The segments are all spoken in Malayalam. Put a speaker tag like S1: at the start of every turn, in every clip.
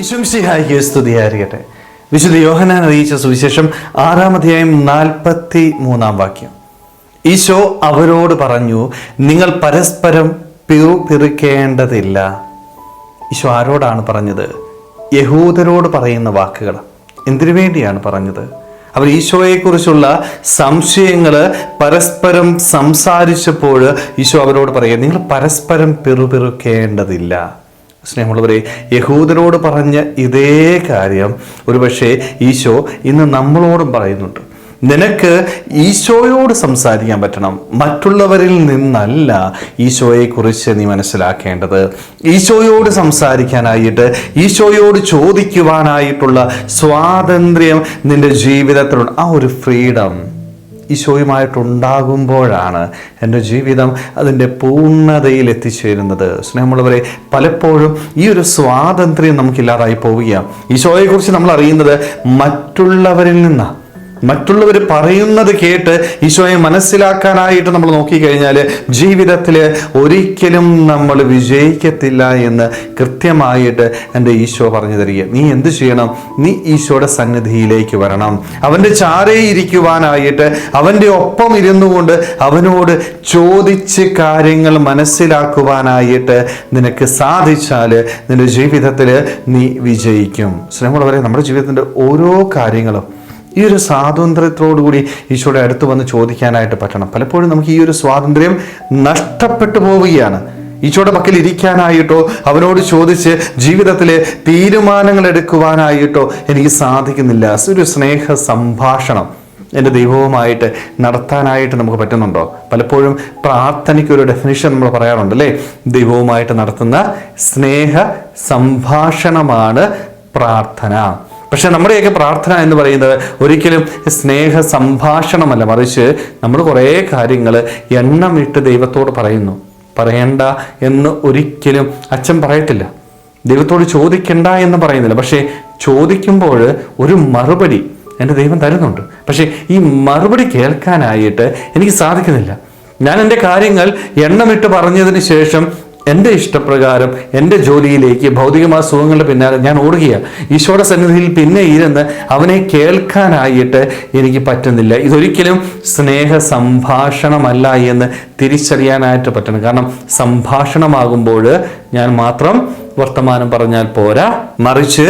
S1: വിശംസിഹായിക്ക് സ്തുതിയായിരിക്കട്ടെ വിശുദ്ധ യോഹനാൻ അറിയിച്ച സുവിശേഷം ആറാം അധ്യായം നാൽപ്പത്തി മൂന്നാം വാക്യം. ഈശോ അവരോട് പറഞ്ഞു നിങ്ങൾ പരസ്പരം പിറു പിറുക്കേണ്ടതില്ല. ഈശോ ആരോടാണ് പറഞ്ഞത്? യഹൂദരോട് പറയുന്ന വാക്കുകൾ. എന്തിനു വേണ്ടിയാണ് പറഞ്ഞത്? അവർ ഈശോയെക്കുറിച്ചുള്ള സംശയങ്ങൾ പരസ്പരം സംസാരിച്ചപ്പോൾ ഈശോ അവരോട് പറയുക നിങ്ങൾ പരസ്പരം പിറുപിറുക്കേണ്ടതില്ല സ്നേഹമുള്ളവരെ യഹൂദരോട് പറഞ്ഞ ഇതേ കാര്യം ഒരുപക്ഷെ ഈശോ ഇന്ന് നമ്മളോടും പറയുന്നുണ്ട്. നിനക്ക് ഈശോയോട് സംസാരിക്കാൻ പറ്റണം. മറ്റുള്ളവരിൽ നിന്നല്ല ഈശോയെക്കുറിച്ച് നീ മനസ്സിലാക്കേണ്ടത്. ഈശോയോട് സംസാരിക്കാനായിട്ട് ഈശോയോട് ചോദിക്കുവാനായിട്ടുള്ള സ്വാതന്ത്ര്യം നിന്റെ ജീവിതത്തിലുണ്ട്. ആ ഒരു ഫ്രീഡം ഈശോയുമായിട്ടുണ്ടാകുമ്പോഴാണ് എന്റെ ജീവിതം അതിന്റെ പൂർണതയിൽ എത്തിച്ചേരുന്നത്. സ്നേഹമുള്ളവരെ പലപ്പോഴും ഈ ഒരു സ്വാതന്ത്ര്യം നമുക്കില്ലാതായി പോവുകയാണ്. ഈശോയെക്കുറിച്ച് നമ്മൾ അറിയുന്നത് മറ്റുള്ളവരിൽ നിന്നാണ്. മറ്റുള്ളവർ പറയുന്നത് കേട്ട് ഈശോയെ മനസ്സിലാക്കാനായിട്ട് നമ്മൾ നോക്കിക്കഴിഞ്ഞാൽ ജീവിതത്തിൽ ഒരിക്കലും നമ്മൾ വിജയിക്കത്തില്ല എന്ന് കൃത്യമായിട്ട് എന്റെ ഈശോ പറഞ്ഞു തരിക നീ എന്ത് ചെയ്യണം? നീ ഈശോയുടെ സന്നിധിയിലേക്ക് വരണം. അവന്റെ ചാരേ ഇരിക്കുവാനായിട്ട് അവന്റെ ഒപ്പം ഇരുന്നു കൊണ്ട് അവനോട് ചോദിച്ച് കാര്യങ്ങൾ മനസ്സിലാക്കുവാനായിട്ട് നിനക്ക് സാധിച്ചാൽ നിന്റെ ജീവിതത്തിൽ നീ വിജയിക്കും. സ്നേഹമുള്ളവരെ നമ്മുടെ ജീവിതത്തിന്റെ ഓരോ കാര്യങ്ങളും ഈ ഒരു സ്വാതന്ത്ര്യത്തോടുകൂടി ഈശോയുടെ അടുത്ത് വന്ന് ചോദിക്കാനായിട്ട് പറ്റണം. പലപ്പോഴും നമുക്ക് ഈ ഒരു സ്വാതന്ത്ര്യം നഷ്ടപ്പെട്ടു പോവുകയാണ്. ഈശോയുടെ പക്കൽ ഇരിക്കാനായിട്ടോ അവനോട് ചോദിച്ച് ജീവിതത്തിലെ തീരുമാനങ്ങൾ എടുക്കുവാനായിട്ടോ എനിക്ക് സാധിക്കുന്നില്ല. ഒരു സ്നേഹ സംഭാഷണം എന്റെ ദൈവവുമായിട്ട് നടത്താനായിട്ട് നമുക്ക് പറ്റുന്നുണ്ടോ? പലപ്പോഴും പ്രാർത്ഥനയ്ക്ക് ഒരു ഡെഫിനിഷൻ നമ്മൾ പറയാറുണ്ട് അല്ലേ? ദൈവവുമായിട്ട് നടത്തുന്ന സ്നേഹ സംഭാഷണമാണ് പ്രാർത്ഥന. പക്ഷെ നമ്മുടെയൊക്കെ പ്രാർത്ഥന എന്ന് പറയുന്നത് ഒരിക്കലും സ്നേഹ സംഭാഷണമല്ല മറിച്ച് നമ്മൾ കുറേ കാര്യങ്ങൾ എണ്ണമിട്ട് ദൈവത്തോട് പറയുന്നു. പറയണ്ട എന്ന് ഒരിക്കലും അച്ഛൻ പറയത്തില്ല. ദൈവത്തോട് ചോദിക്കണ്ട എന്ന് പറയുന്നില്ല. പക്ഷേ ചോദിക്കുമ്പോൾ ഒരു മറുപടി എന്റെ ദൈവം തരുന്നുണ്ട്. പക്ഷേ ഈ മറുപടി കേൾക്കാനായിട്ട് എനിക്ക് സാധിക്കുന്നില്ല. ഞാൻ എന്റെ കാര്യങ്ങൾ എണ്ണമിട്ട് പറഞ്ഞതിന് ശേഷം എന്റെ ഇഷ്ടപ്രകാരം എന്റെ ജോലിയിലേക്ക് ഭൗതികമായ സുഖങ്ങളുടെ പിന്നാലെ ഞാൻ ഓടുകയാണ് ഈശോയുടെ സന്നിധിയിൽ പിന്നെ ഇരുന്ന് അവനെ കേൾക്കാനായിട്ട് എനിക്ക് പറ്റുന്നില്ല. ഇതൊരിക്കലും സ്നേഹ സംഭാഷണമല്ല എന്ന് തിരിച്ചറിയാനായിട്ട് പറ്റണം. കാരണം സംഭാഷണമാകുമ്പോൾ ഞാൻ മാത്രം വർത്തമാനം പറഞ്ഞാൽ പോരാ. മറിച്ച്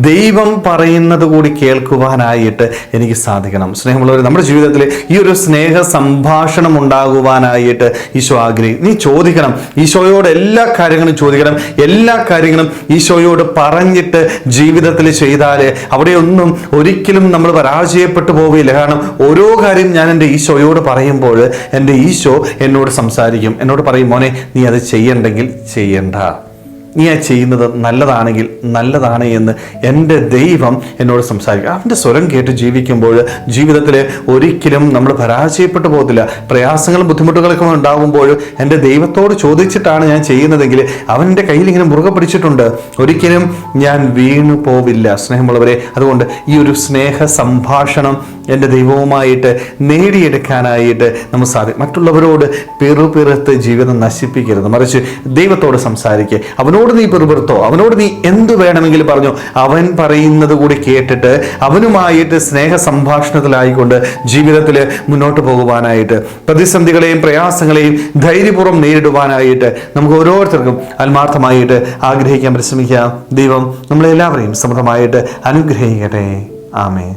S1: ദൈവം പറയുന്നത് കൂടി കേൾക്കുവാനായിട്ട് എനിക്ക് സാധിക്കണം. സ്നേഹമുള്ളവർ നമ്മുടെ ജീവിതത്തിൽ ഈ ഒരു സ്നേഹ സംഭാഷണം ഉണ്ടാകുവാനായിട്ട് ഈശോ ആഗ്രഹിക്കും നീ ചോദിക്കണം. ഈശോയോട് എല്ലാ കാര്യങ്ങളും ചോദിക്കണം. എല്ലാ കാര്യങ്ങളും ഈശോയോട് പറഞ്ഞിട്ട് ജീവിതത്തിൽ ചെയ്താൽ അവിടെയൊന്നും ഒരിക്കലും നമ്മൾ പരാജയപ്പെട്ടു പോവുകയില്ല കാരണം ഓരോ കാര്യം ഞാൻ എന്റെ ഈശോയോട് പറയുമ്പോൾ എന്റെ ഈശോ എന്നോട് സംസാരിക്കും. എന്നോട് പറയും മോനെ നീ അത് ചെയ്യണ്ടെങ്കിൽ ചെയ്യണ്ട. നീ ആ ചെയ്യുന്നത് നല്ലതാണെങ്കിൽ നല്ലതാണ് എന്ന് എന്റെ ദൈവം എന്നോട് സംസാരിക്കുക. അവന്റെ സ്വരം കേട്ട് ജീവിക്കുമ്പോൾ ജീവിതത്തിൽ ഒരിക്കലും നമ്മൾ പരാജയപ്പെട്ടു പോകത്തില്ല. പ്രയാസങ്ങളും ബുദ്ധിമുട്ടുകളൊക്കെ ഉണ്ടാകുമ്പോൾ എന്റെ ദൈവത്തോട് ചോദിച്ചിട്ടാണ് ഞാൻ ചെയ്യുന്നതെങ്കിൽ അവന്റെ കയ്യിൽ ഇങ്ങനെ മുറുകെ പിടിച്ചിട്ടുണ്ട്. ഒരിക്കലും ഞാൻ വീണു പോവില്ല. സ്നേഹമുള്ളവരെ അതുകൊണ്ട് ഈ ഒരു സ്നേഹ സംഭാഷണം എന്റെ ദൈവവുമായിട്ട് നേടിയെടുക്കാനായിട്ട് നമുക്ക് സാധിക്കും. മറ്റുള്ളവരോട് പിറുപിറുത്ത് ജീവിതം നശിപ്പിക്കരുത്. മറിച്ച് ദൈവത്തോട് സംസാരിക്കുക അവനോട് നീ പിറുപിറുത്തോ? അവനോട് നീ എന്തു വേണമെങ്കിലും പറഞ്ഞു? അവൻ പറയുന്നത് കൂടി കേട്ടിട്ട് അവനുമായിട്ട് സ്നേഹ സംഭാഷണത്തിലായിക്കൊണ്ട് ജീവിതത്തിൽ മുന്നോട്ട് പോകുവാനായിട്ട് പ്രതിസന്ധികളെയും പ്രയാസങ്ങളെയും ധൈര്യപൂർവം നേരിടുവാനായിട്ട് നമുക്ക് ഓരോരുത്തർക്കും ആത്മാർത്ഥമായിട്ട് ആഗ്രഹിക്കാൻ പരിശ്രമിക്കാം. ദൈവം നമ്മളെല്ലാവരെയും സമൃദ്ധമായിട്ട് അനുഗ്രഹിക്കട്ടെ. ആമേ